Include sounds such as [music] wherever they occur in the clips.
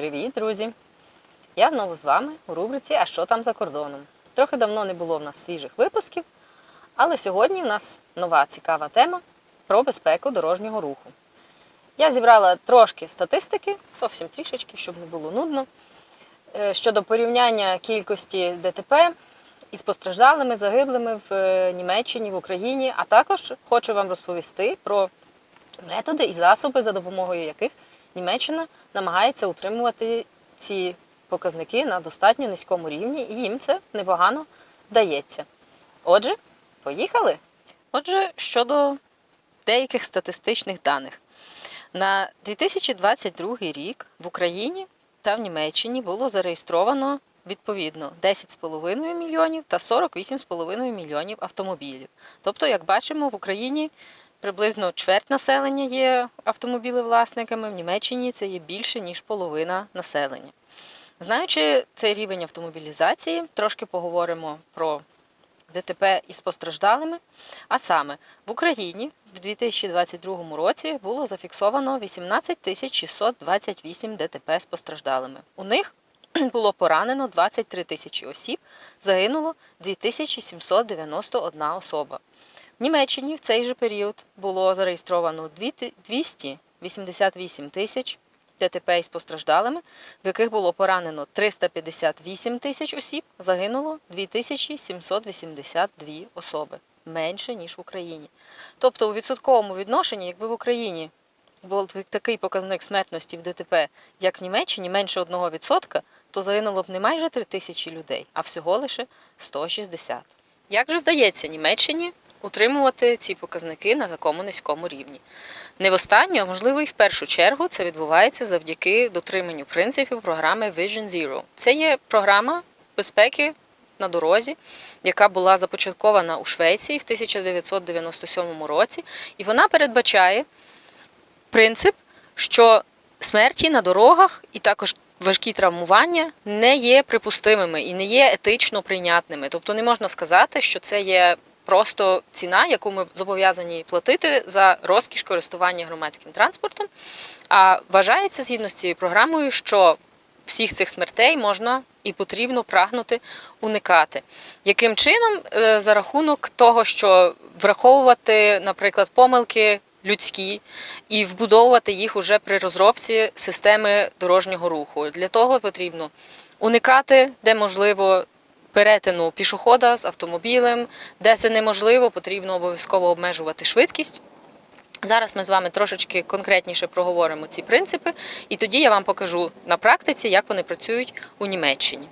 Привіт, друзі! Я знову з вами у рубриці А що там за кордоном? Трохи давно не було в нас свіжих випусків, але сьогодні в нас нова цікава тема про безпеку дорожнього руху. Я зібрала трошки статистики, зовсім трішечки, щоб не було нудно, е, щодо порівняння кількості ДТП із постраждалими, загиблими в е, Німеччині, в Україні, а також хочу вам розповісти про методи і засоби, за допомогою яких Німеччина намагається утримувати ці показники на достатньо низькому рівні, і їм це непогано вдається. Отже, поїхали. Отже, щодо деяких статистичних даних. На 2022 рік в Україні та в Німеччині було зареєстровано відповідно 10,5 мільйонів та 48,5 мільйонів автомобілів. Тобто, як бачимо, в Україні приблизно чверть населення є автомобілевласниками, в Німеччині це є більше, ніж половина населення. Знаючи цей рівень автомобілізації, трошки поговоримо про ДТП із постраждалими. А саме в Україні в 2022 році було зафіксовано 18 тисяч 628 ДТП з постраждалими. У них [clears throat] було поранено 23 тисячі осіб, загинуло 2791 особа. Німеччині в цей же період було зареєстровано 288 тисяч ДТП із постраждалими, в яких було поранено 358 тисяч осіб, загинуло 2782 особи. Менше, ніж в Україні. Тобто у відсотковому відношенні, якби в Україні був такий показник смертності в ДТП, як в Німеччині, менше 1%, то загинуло б не майже 3 тисячі людей, а всього лише 160. Як же вдається Німеччині утримувати ці показники на такому низькому рівні? Не в останню, а можливо і в першу чергу це відбувається завдяки дотриманню принципів програми Vision Zero. Це є програма безпеки на дорозі, яка була започаткована у Швеції в 1997 році, і вона передбачає принцип, що смерті на дорогах і також важкі травмування не є припустимими і не є етично прийнятними. Тобто не можна сказати, що це є просто ціна, яку ми зобов'язані платити за розкіш користування громадським транспортом. А вважається згідно з цією програмою, що всіх цих смертей можна і потрібно прагнути уникати. Яким чином? Е, За рахунок того, що враховувати, наприклад, помилки людські і вбудовувати їх уже при розробці системи дорожнього руху. Для того потрібно уникати, де можливо, перетину пішохода з автомобілем, де це неможливо, потрібно обов'язково обмежувати швидкість. Зараз ми з вами трошечки конкретніше проговоримо ці принципи, і тоді я вам покажу на практиці, як вони працюють у Німеччині.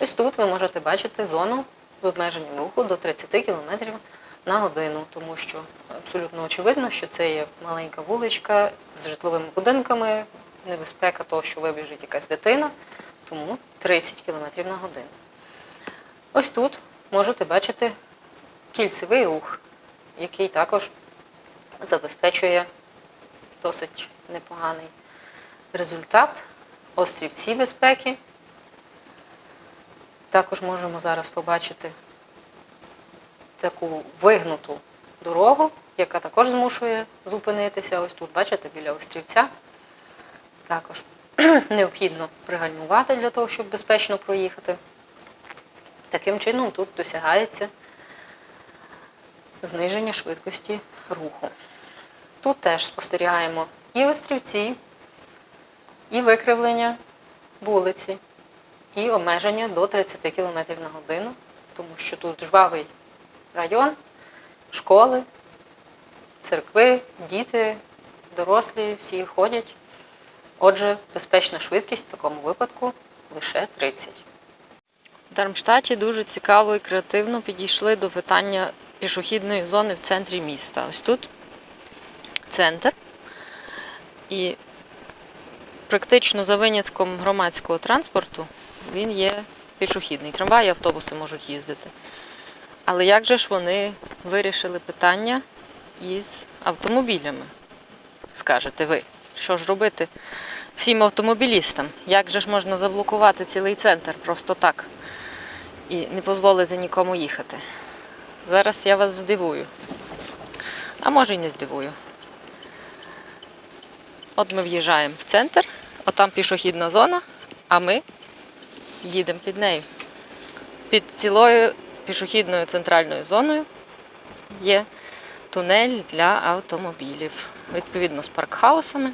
Ось тут ви можете бачити зону з обмеженням руху до 30 км на годину, тому що абсолютно очевидно, що це є маленька вуличка з житловими будинками, небезпека того, що вибіжить якась дитина, тому 30 км на годину. Ось тут можете бачити кільцевий рух, який також забезпечує досить непоганий результат. Острівці безпеки. Також можемо зараз побачити таку вигнуту дорогу, яка також змушує зупинитися. Ось тут, бачите, біля острівця. Також [clears throat] необхідно пригальмувати для того, щоб безпечно проїхати. Таким чином тут досягається зниження швидкості руху. Тут теж спостерігаємо і острівці, і викривлення вулиці, і обмеження до 30 км на годину, тому що тут жвавий район, школи, церкви, діти, дорослі, всі ходять. Отже, безпечна швидкість в такому випадку лише 30. Дармштаті дуже цікаво і креативно підійшли до питання пішохідної зони в центрі міста. Ось тут центр. І практично за винятком громадського транспорту він є пішохідний. Трамваї, автобуси можуть їздити. Але як же ж вони вирішили питання із автомобілями? Скажете ви, що ж робити всім автомобілістам? Як же ж можна заблокувати цілий центр просто так і не дозволити нікому їхати? Зараз я вас здивую. А може й не здивую. От ми в'їжджаємо в центр. Отам пішохідна зона, а ми їдемо під нею. Під цілою пішохідною центральною зоною є тунель для автомобілів. Відповідно з паркхаусами.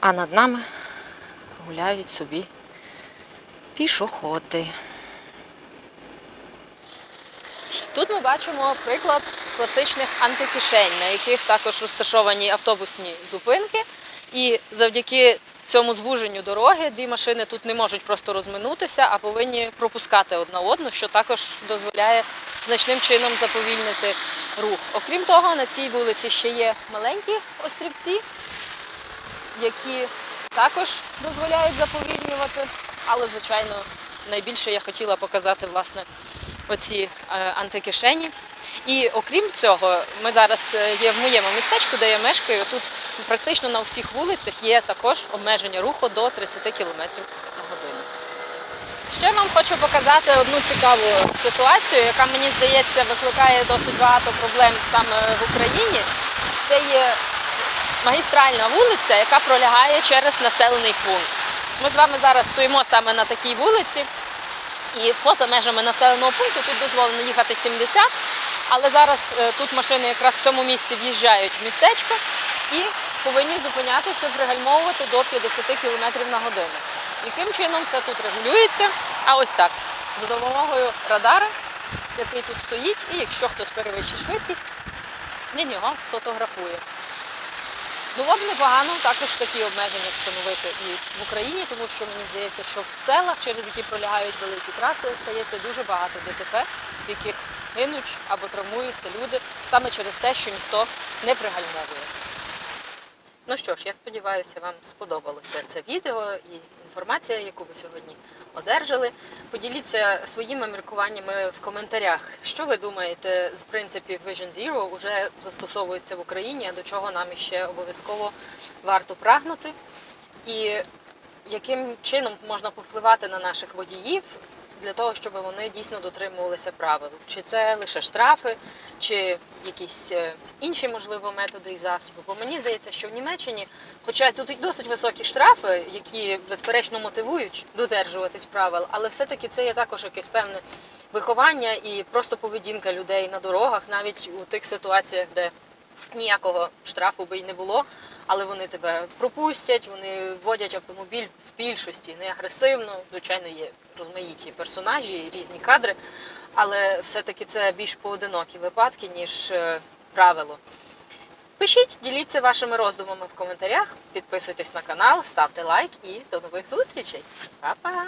А над нами гуляють собі пішоходи. Тут ми бачимо приклад класичних антикишень, на яких також розташовані автобусні зупинки. І завдяки цьому звуженню дороги дві машини тут не можуть просто розминутися, а повинні пропускати одна одну, що також дозволяє значним чином заповільнити рух. Окрім того, на цій вулиці ще є маленькі острівці, які також дозволяють заповільнювати. Але, звичайно, найбільше я хотіла показати власне оці е, антикишені. І окрім цього, ми зараз е, є в моєму містечку, де я мешкаю. Тут практично на всіх вулицях є також обмеження руху до 30 км на годину. Ще вам хочу показати одну цікаву ситуацію, яка мені здається викликає досить багато проблем саме в Україні. Це є магістральна вулиця, яка пролягає через населений пункт. Ми з вами зараз стоїмо саме на такій вулиці, і поза межами населеного пункту тут дозволено їхати 70, але зараз е, тут машини якраз в цьому місці в'їжджають в містечко і повинні зупинятися, пригальмовувати до 50 км на годину. Яким чином це тут регулюється? А ось так, за допомогою радара, який тут стоїть, і якщо хтось перевищить швидкість, він його сфотографує. Було б непогано також такі обмеження встановити і в Україні, тому що мені здається, що в селах, через які пролягають великі траси, стається дуже багато ДТП, в яких гинуть або травмуються люди саме через те, що ніхто не пригальмовує. Ну що ж, я сподіваюся, вам сподобалося це відео і інформація, яку ви сьогодні одержали. Поділіться своїми міркуваннями в коментарях. Що ви думаєте з принципів Vision Zero вже застосовується в Україні, до чого нам іще обов'язково варто прагнути? І яким чином можна повпливати на наших водіїв для того, щоб вони дійсно дотримувалися правил? Чи це лише штрафи, чи якісь е, інші можливо методи і засоби? Бо мені здається, що в Німеччині, хоча тут і досить високі штрафи, які безперечно мотивують додержуватись правил, але все-таки це є також якесь певне виховання і просто поведінка людей на дорогах, навіть у тих ситуаціях, де ніякого штрафу би й не було, але вони тебе пропустять, вони водять автомобіль в більшості не агресивно. Звичайно, є розмаїті персонажі, різні кадри, але все-таки це більш поодинокі випадки, ніж е, правило. Пишіть, діліться вашими роздумами в коментарях, підписуйтесь на канал, ставте лайк і до нових зустрічей. Па-па!